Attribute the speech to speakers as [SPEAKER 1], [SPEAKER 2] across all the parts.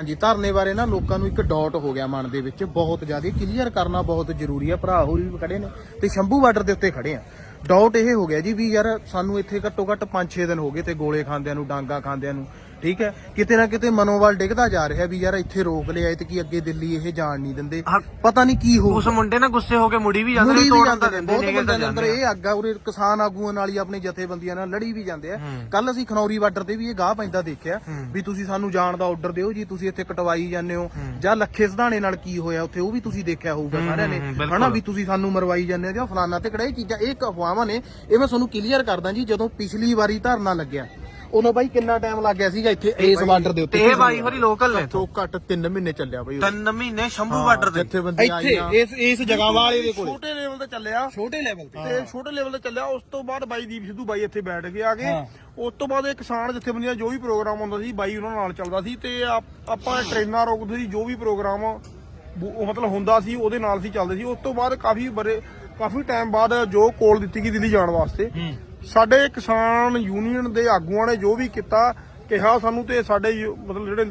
[SPEAKER 1] ਹਾਂਜੀ, ਧਰਨੇ ਬਾਰੇ ਨਾ ਲੋਕਾਂ ਨੂੰ ਇੱਕ ਡਾਟ ਹੋ ਗਿਆ ਮਨ ਦੇ ਵਿੱਚ। ਬਹੁਤ ਜ਼ਿਆਦਾ ਕਲੀਅਰ ਕਰਨਾ ਬਹੁਤ ਜ਼ਰੂਰੀ ਹੈ ਭਰਾ ਹੋਰ ਵੀ ਖੜੇ ਨੇ ਤੇ ਸ਼ੰਭੂ ਬਾਰਡਰ ਦੇ ਉੱਤੇ ਖੜੇ ਆ। ਡਾਊਟ ਇਹ ਹੋ ਗਿਆ ਜੀ ਵੀ ਯਾਰ ਸਾਨੂੰ ਇੱਥੇ ਘੱਟੋ ਘੱਟ 5-6 ਦਿਨ ਹੋ ਗਏ ਤੇ ਗੋਲੇ ਖਾਂਦਿਆਂ ਨੂੰ, ਡਾਂਗਾ ਖਾਂਦਿਆਂ ਨੂੰ। ਠੀਕ ਹੈ? ਕਿਤੇ ਨਾ ਕਿਤੇ ਮਨੋਬਲ ਡਿੱਗਦਾ ਜਾ ਰਿਹਾ ਵੀ ਯਾਰ ਇੱਥੇ ਰੋਕ ਲਿਆ ਤੇ ਕੀ ਅੱਗੇ ਦਿੱਲੀ ਇਹ ਜਾਣ ਨਹੀਂ ਦਿੰਦੇ। ਪਤਾ ਨਹੀਂ ਕੀ ਹੋ
[SPEAKER 2] ਉਸ ਮੁੰਡੇ ਨਾਲ ਗੁੱਸੇ ਹੋ ਕੇ ਮੁੜੀ ਵੀ ਜਾਂਦੇ ਨੇ ਤੋੜਨ
[SPEAKER 1] ਜਾਂਦੇ
[SPEAKER 2] ਤਾਂ
[SPEAKER 1] ਨੇ
[SPEAKER 2] ਦਿੰਦੇ
[SPEAKER 1] ਬਹੁਤ ਦੇ ਅੰਦਰ ਇਹ ਅੱਗ ਉਰੇ ਕਿਸਾਨ ਆਗੂਆਂ ਨਾਲ ਹੀ ਆਪਣੇ ਜਥੇਬੰਦੀਆਂ ਨਾਲ ਲੜੀ ਵੀ ਜਾਂਦੇ ਆ। ਕੱਲ ਅਸੀਂ ਖਨੌਰੀ ਬਾਰਡਰ ਤੇ ਵੀ ਇਹ ਗਾਹ ਪੈਂਦਾ ਦੇਖਿਆ ਵੀ ਤੁਸੀਂ ਸਾਨੂੰ ਜਾਣ ਦਾ ਆਰਡਰ ਦਿਓ ਜੀ ਤੁਸੀਂ ਇੱਥੇ ਕਟਵਾਈ ਜਾਂਦੇ ਹੋ। ਜਾਂ ਲੱਖੇ ਸਧਾਣੇ ਨਾਲ ਕੀ ਹੋਇਆ ਉੱਥੇ ਉਹ ਵੀ ਤੁਸੀਂ ਦੇਖਿਆ ਹੋਊਗਾ ਸਾਰਿਆਂ ਨੇ। ਹਨਾ ਵੀ ਤੁਸੀਂ ਸਾਨੂੰ ਮਰਵਾਈ ਜਾਂਦੇ ਹੋ ਜਾਂ ਫਲਾਨਾ ਤੇ ਕਿਹੜਾ ਇਹ ਚੀਜ਼ਾਂ ਇਹ ਅਫਵਾਹਾਂ ਨੇ ਇਹ ਮੈਂ ਤੁਹਾਨੂੰ ਕਲੀਅਰ ਕਰਦਾ ਜੀ ਜਦੋਂ ਪਿਛਲੀ ਵਾਰੀ ਧਰਨਾ ਲੱਗਿਆ ਉਦੋਂ ਬਾਈ ਕਿੰਨਾ ਟਾਈਮ ਲੱਗ ਗਿਆ ਸੀਗਾ ਇੱਥੇ ਇਸ ਬਾਰਡਰ ਦੇ ਉੱਤੇ?
[SPEAKER 2] ਇਹ ਬਾਈ ਹੋਰੀ ਲੋਕਲ ਨੇ
[SPEAKER 1] ਤੋਂ ਘੱਟ 3 ਮਹੀਨੇ ਚੱਲਿਆ ਬਾਈ
[SPEAKER 2] ਤਿੰਨ ਮਹੀਨੇ ਸ਼ੰਭੂ ਬਾਰਡਰ ਤੇ।
[SPEAKER 1] ਜਥੇਬੰਦੀਆਂ
[SPEAKER 3] ਇੱਥੇ
[SPEAKER 1] ਆਈਆਂ
[SPEAKER 3] ਇਸ ਇਸ ਜਗ੍ਹਾ ਵਾਲੇ ਦੇ ਕੋਲੇ।
[SPEAKER 4] ਛੋਟੇ ਲੈਵਲ ਤੇ ਚੱਲਿਆ।
[SPEAKER 3] ਛੋਟੇ ਲੈਵਲ ਤੇ।
[SPEAKER 4] ਤੇ ਛੋਟੇ ਲੈਵਲ ਤੇ ਚੱਲਿਆ ਉਸ ਤੋਂ ਬਾਅਦ ਬਾਈ ਦੀਪ ਸਿੱਧੂ ਬਾਈ ਇੱਥੇ ਬੈਠ ਕੇ ਆ ਗਏ ਉਸ ਤੋਂ ਬਾਅਦ ਇਹ ਕਿਸਾਨ ਜਥੇਬੰਦੀਆਂ ਜੋ ਵੀ ਪ੍ਰੋਗਰਾਮ ਹੁੰਦਾ ਸੀ ਬਾਈ ਉਹਨਾਂ ਨਾਲ ਚੱਲਦਾ ਸੀ। ਤੇ ਆਪ- ਟ੍ਰੇਨਾਂ ਰੋਕਦੇ ਸੀ ਜੋ ਵੀ ਪ੍ਰੋਗਰਾਮ ਮਤਲਬ ਹੁੰਦਾ ਸੀ ਉਹਦੇ ਨਾਲ ਸੀ ਚੱਲਦੇ ਸੀ। ਉਸ ਤੋਂ ਬਾਅਦ ਕਾਫੀ ਬੜੇ ਕਾਫੀ ਟਾਈਮ ਬਾਅਦ ਜੋ ਕੋਲ ਦਿੱਤੀ ਗਈ ਦਿੱਲੀ ਜਾਣ ਵਾਸਤੇ। ਸਾਡੇ ਕਿਸਾਨ ਯੂਨੀਅਨ ਦੇ ਆਗੂਆਂ ਨੇ ਜੋ ਵੀ ਕੀਤਾ ਕਿਹਾ ਸਾਨੂੰ ਤੇ ਸਾਡੇ ਯੂ- ਮਤਲਬ ਜਿਹੜੇ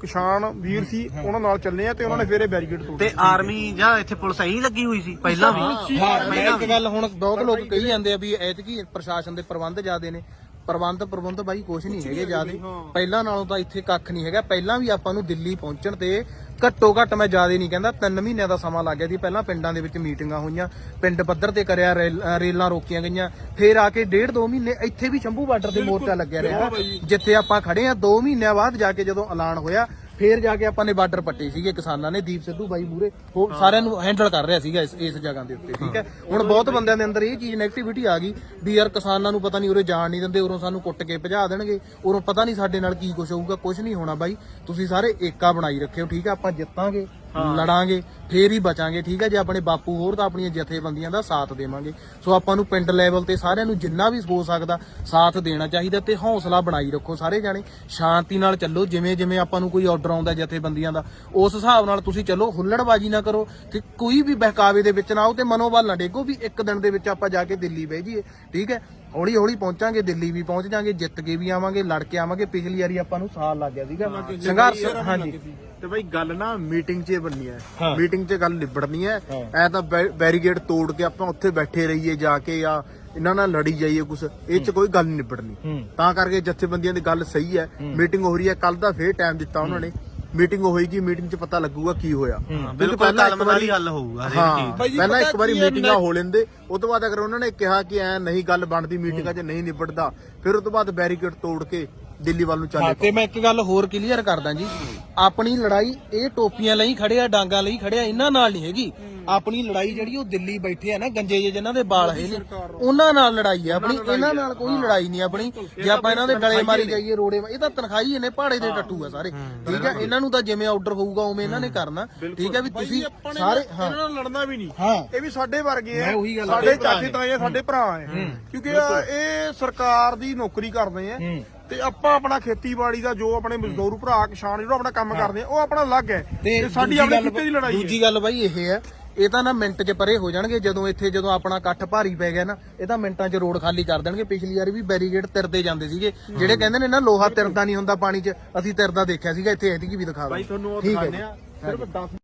[SPEAKER 4] ਕਿਸਾਨ ਵੀਰ ਸੀ ਉਹਨਾਂ ਨਾਲ ਚੱਲੇ ਆ ਤੇ ਉਹਨਾਂ ਨੇ ਫੇਰ ਇਹ ਬੈਰੀਕੇਡ ਤੋੜੇ
[SPEAKER 2] ਤੇ ਆਰਮੀ ਜਾਂ ਇੱਥੇ ਪੁਲਿਸ ਐਂ ਲੱਗੀ ਹੋਈ ਸੀ ਪਹਿਲਾਂ ਵੀ?
[SPEAKER 1] ਹਾਂ ਮੈਂ ਇੱਕ ਗੱਲ ਹੁਣ ਬਹੁਤ ਲੋਕ ਕਹੀ ਜਾਂਦੇ ਆ ਵੀ ਐਤਕੀ ਪ੍ਰਸ਼ਾਸਨ ਦੇ ਪ੍ਰਬੰਧ ਜ਼ਿਆਦੇ ਨੇ। ਪ੍ਰਬੰਧ ਪ੍ਰਬੰਧ ਬਾਈ ਕੁਝ ਨਹੀਂ ਹੈਗੇ ਜ਼ਿਆਦੇ। ਪਹਿਲਾਂ ਨਾਲੋਂ ਤਾਂ ਇੱਥੇ ਕੱਖ ਨਹੀਂ ਹੈਗਾ। ਪਹਿਲਾਂ ਵੀ ਆਪਾਂ ਨੂੰ ਦਿੱਲੀ ਪਹੁੰਚਣ ਤੇ ਘੱਟੋ ਘੱਟ ਮੈਂ ਜ਼ਿਆਦੇ ਨਹੀਂ ਕਹਿੰਦਾ 3 ਮਹੀਨਿਆਂ ਦਾ ਸਮਾਂ ਲੱਗ ਗਿਆ ਸੀ ਪਹਿਲਾਂ ਪਿੰਡਾਂ ਦੇ ਵਿੱਚ ਮੀਟਿੰਗਾਂ ਹੋਈਆਂ ਪਿੰਡ ਪੱਧਰ ਤੇ ਕਰਿਆ ਰੇਲ- ਰੋਕੀਆਂ ਗਈਆਂ ਫੇਰ ਆ ਕੇ ਡੇਢ ਦੋ ਮਹੀਨੇ ਇੱਥੇ ਵੀ ਸ਼ੰਭੂ ਬਾਰਡਰ ਤੇ ਮੋਰਚਾ ਲੱਗਿਆ ਰਿਹਾ ਜਿੱਥੇ ਆਪਾਂ ਖੜੇ ਆ 2 ਮਹੀਨਿਆਂ ਬਾਅਦ ਜਾ ਕੇ ਜਦੋਂ ਐਲਾਨ ਹੋਇਆ ਫੇਰ ਜਾ ਕੇ ਆਪਾਂ ਨੇ ਬਾਰਡਰ ਪੱਟੇ ਸੀਗੇ ਕਿਸਾਨਾਂ ਨੇ ਦੀਪ ਸਿੱਧੂ ਬਾਈ ਮੂਰੇ ਉਹ ਸਾਰਿਆਂ ਨੂੰ ਹੈਂਡਲ ਕਰ ਰਿਹਾ ਸੀਗਾ ਇਸ ਇਸ ਜਗ੍ਹਾ ਦੇ ਉੱਤੇ ਠੀਕ ਹੈ? ਹੁਣ ਬਹੁਤ ਬੰਦਿਆਂ ਦੇ ਅੰਦਰ ਇਹ ਚੀਜ਼ ਨੈਗੇਟਿਵਿਟੀ ਆ ਗਈ ਵੀ ਯਾਰ ਕਿਸਾਨਾਂ ਨੂੰ ਪਤਾ ਨਹੀਂ ਉਰੇ ਜਾਣ ਨਹੀਂ ਦਿੰਦੇ ਉਰੋਂ ਸਾਨੂੰ ਕੁੱਟ ਕੇ ਭਜਾ ਦੇਣਗੇ ਉਰੋਂ ਪਤਾ ਨਹੀਂ ਸਾਡੇ ਨਾਲ ਕੀ ਕੁਝ ਹੋਊਗਾ ਕੁਝ ਨਹੀਂ ਹੋਣਾ ਬਾਈ। ਤੁਸੀਂ ਸਾਰੇ ਏਕਾ ਬਣਾਈ ਰੱਖਿਓ ਠੀਕ ਹੈ? ਆਪਾਂ ਜਿੱਤਾਂਗੇ। ਲੜਾਂਗੇ, ਫੇਰ ਹੀ ਬਚਾਂਗੇ, ਠੀਕ ਹੈ? ਜੇ ਆਪਣੇ ਬਾਪੂ ਹੋਰ ਤਾਂ ਆਪਣੀਆਂ ਜਥੇਬੰਦੀਆਂ ਦਾ ਸਾਥ ਦੇਵਾਂਗੇ। ਸੋ ਆਪਾਂ ਨੂੰ ਪਿੰਡ ਲੈਵਲ ਤੇ ਸਾਰਿਆਂ ਨੂੰ ਜਿੰਨਾ ਵੀ ਹੋ ਸਕਦਾ ਸਾਥ ਦੇਣਾ ਚਾਹੀਦਾ ਤੇ ਹੌਸਲਾ ਬਣਾਈ ਰੱਖੋ ਸਾਰੇ ਜਾਣੇ। ਸ਼ਾਂਤੀ ਨਾਲ ਚੱਲੋ, ਜਿਵੇਂ ਜਿਵੇਂ ਆਪਾਂ ਨੂੰ ਕੋਈ ਆਰਡਰ ਆਉਂਦਾ ਜਥੇਬੰਦੀਆਂ ਦਾ, ਉਸ ਹਿਸਾਬ ਨਾਲ ਤੁਸੀਂ ਚੱਲੋ, ਹੁੱਲੜਬਾਜੀ ਨਾ ਕਰੋ। ਤੇ ਕੋਈ ਵੀ ਬਹਿਕਾਵੇ ਦੇ ਵਿੱਚ ਨਾ ਆਓ ਤੇ ਮਨੋਬਲ ਨਾ ਡੇਗੋ ਵੀ ਇੱਕ ਦਿਨ ਦੇ ਵਿੱਚ ਆਪਾਂ ਜਾ ਕੇ ਦਿੱਲੀ ਬਹਿ ਜਾਈਏ, ਠੀਕ ਹੈ? ਹੌਲੀ ਹੌਲੀ ਪਹੁੰਚਾਂਗੇ ਦਿੱਲੀ ਵੀ ਪਹੁੰਚ ਜਾਾਂਗੇ ਜਿੱਤ ਕੇ ਵੀ ਆਵਾਂਗੇ ਲੜ ਕੇ ਆਵਾਂਗੇ। ਪਿਛਲੀ ਵਾਰੀ ਆਪਾਂ ਨੂੰ ਸਾਲ ਲੱਗ ਗਿਆ ਸੀਗਾ। ਸੰਘਰਸ਼ ਹਾਂਜੀ।
[SPEAKER 3] ਤੇ ਬਾਈ ਗੱਲ ਨਾ ਮੀਟਿੰਗ 'ਚ ਬਣਨੀ ਹੈ। ਮੀਟਿੰਗ 'ਚ ਗੱਲ ਨਿਬੜਨੀ ਹੈ। ਐ ਤਾਂ ਬੈ- ਬੈਰੀਗੇਡ ਤੋੜ ਕੇ ਆਪਾਂ ਉੱਥੇ ਬੈਠੇ ਰਹੀਏ ਜਾ ਕੇ ਜਾਂ ਇਹਨਾਂ ਨਾਲ ਲੜੀ ਜਾਈਏ ਕੁਛ ਇਹ 'ਚ ਕੋਈ ਗੱਲ ਨਹੀਂ ਨਿਬੜਨੀ। ਤਾਂ ਕਰਕੇ ਜਥੇਬੰਦੀਆਂ ਦੀ ਗੱਲ ਸਹੀ ਹੈ। ਮੀਟਿੰਗ ਹੋ ਰਹੀ ਹੈ। ਕੱਲ ਦਾ ਫੇਰ ਟਾਈਮ ਦਿੱਤਾ ਉਹਨਾਂ ਨੇ। ਮੀਟਿੰਗ ਹੋਏਗੀ ਮੀਟਿੰਗ 'ਚ ਪਤਾ ਲੱਗੂਗਾ ਕੀ ਹੋਇਆ।
[SPEAKER 2] ਬਿਲਕੁਲ ਕਲਮ ਨਾਲ ਹੀ ਹੱਲ ਹੋਊਗਾ
[SPEAKER 3] ਹਾਂ
[SPEAKER 2] ਚੀਜ਼
[SPEAKER 4] ਬਾਈ ਜੀ,
[SPEAKER 3] ਪਹਿਲਾਂ ਇੱਕ ਵਾਰੀ ਮੀਟਿੰਗਾਂ ਹੋ ਲੈਂਦੇ ਉਸ ਤੋਂ ਬਾਅਦ ਅਗਰ ਉਹਨਾਂ ਨੇ ਕਿਹਾ ਕਿ ਐ ਨਹੀਂ ਗੱਲ ਬਣਦੀ ਮੀਟਿੰਗਾਂ 'ਚ ਨਹੀਂ ਨਿਬੜਦਾ ਫਿਰ ਉਸ ਤੋਂ ਬਾਅਦ ਬੈਰੀਕੇਡ ਤੋੜ ਕੇ ਦਿੱਲੀ ਵੱਲ ਨੂੰ
[SPEAKER 1] ਹਾਂ
[SPEAKER 3] ਚੱਲੇ
[SPEAKER 1] ਤੇ ਮੈਂ ਇੱਕ ਗੱਲ ਹੋਰ ਕਲੀਅਰ ਕਰਦਾ ਜੀ। ਆਪਣੀ ਲੜਾਈ ਇਹ ਟੋਪੀਆਂ ਲਈ ਖੜੇ ਆ ਡਾਂਗਾ ਲਈ ਖੜੇ ਆ ਇਹਨਾਂ ਨਾਲ ਨਹੀਂ ਹੈਗੀ। ਆਪਣੀ ਲੜਾਈ ਜਿਹੜੀ ਉਹ ਦਿੱਲੀ ਬੈਠੇ ਆ ਨਾ ਗੰਜੇ ਜਿਹੇ ਜਿਨ੍ਹਾਂ ਦੇ ਵਾਲ ਹੈ ਉਹਨਾਂ ਨਾਲ ਲੜਾਈ ਹੈ ਆਪਣੀ ਇਹਨਾਂ ਨਾਲ ਕੋਈ ਲੜਾਈ ਨਹੀਂ ਆਪਣੀ। ਜੇ ਆਪਾਂ ਇਹਨਾਂ ਦੇ ਗਲੇ ਮਾਰੀ ਜਾਈਏ ਰੋੜੇ ਇਹ ਤਾਂ ਤਨਖਾਹੀ ਨੇ ਪਹਾੜੇ ਦੇ ਟੱਟੂ ਆ ਸਾਰੇ। ਠੀਕ ਹੈ ਇਹਨਾਂ ਨੂੰ ਤਾਂ ਜਿਵੇਂ ਆਰਡਰ ਹੋਊਗਾ ਉਵੇਂ ਇਹਨਾਂ ਨੇ ਕਰਨਾ। ਠੀਕ ਹੈ ਵੀ ਤੁਸੀਂ ਸਾਰੇ
[SPEAKER 4] ਇਹਨਾਂ ਨਾਲ ਲੜਨਾ ਵੀ ਨਹੀਂ। ਇਹ ਵੀ ਸਾਡੇ ਵਰਗੇ ਆ। ਸਾਡੇ ਚਾਚੇ ਤਾਏ ਆ ਸਾਡੇ ਭਰਾ ਆ। ਕਿਉਂਕਿ ਇਹ ਸਰਕਾਰ ਦੀ ਨੌਕਰੀ ਕਰਦੇ ਆ। ਤੇ ਆਪਾਂ ਆਪਣਾ ਖੇਤੀਬਾੜੀ ਦਾ ਜੋ ਆਪਣੇ ਮਜ਼ਦੂਰ ਭਰਾ ਕਿਸਾਨ ਜਿਹੜਾ ਆਪਣਾ ਕੰਮ ਕਰਦੇ ਆ ਉਹ ਆਪਣਾ ਅਲੱਗ ਹੈ। ਤੇ ਸਾਡੀ ਆਪਣੇ ਖਿੱਤੇ ਦੀ ਲੜਾਈ ਹੈ।
[SPEAKER 1] ਦੂਜੀ ਗੱਲ ਬਾਈ ਇਹ ਹੈ ਇਹ ਤਾਂ ਨਾ ਮਿੰਟ 'ਚ ਪਰੇ ਹੋ ਜਾਣਗੇ ਜਦੋਂ ਇੱਥੇ ਜਦੋਂ ਆਪਣਾ ਇਕੱਠ ਭਾਰੀ ਪੈ ਗਿਆ ਨਾ ਇਹ ਤਾਂ ਮਿੰਟਾਂ 'ਚ ਰੋਡ ਖਾਲੀ ਕਰ ਦੇਣਗੇ। ਪਿਛਲੀ ਵਾਰੀ ਵੀ ਬੈਰੀਗੇਡ ਤਿਰਦੇ ਜਾਂਦੇ ਸੀਗੇ। ਜਿਹੜੇ ਕਹਿੰਦੇ ਨੇ ਨਾ ਲੋਹਾ ਤਿਰਦਾ ਨਹੀਂ ਹੁੰਦਾ ਪਾਣੀ 'ਚ ਅਸੀਂ ਤਿਰਦਾ ਦੇਖਿਆ ਸੀਗਾ ਇੱਥੇ ਐਤਕੀ ਵੀ ਦਿਖਾ
[SPEAKER 3] ਬਾਈ ਤੁਹਾਨੂੰ ਉਹ
[SPEAKER 1] ਠੀਕ ਹੈ
[SPEAKER 3] ਦਿਖਾਉਂਦੇ ਆ ਸਿਰਫ 10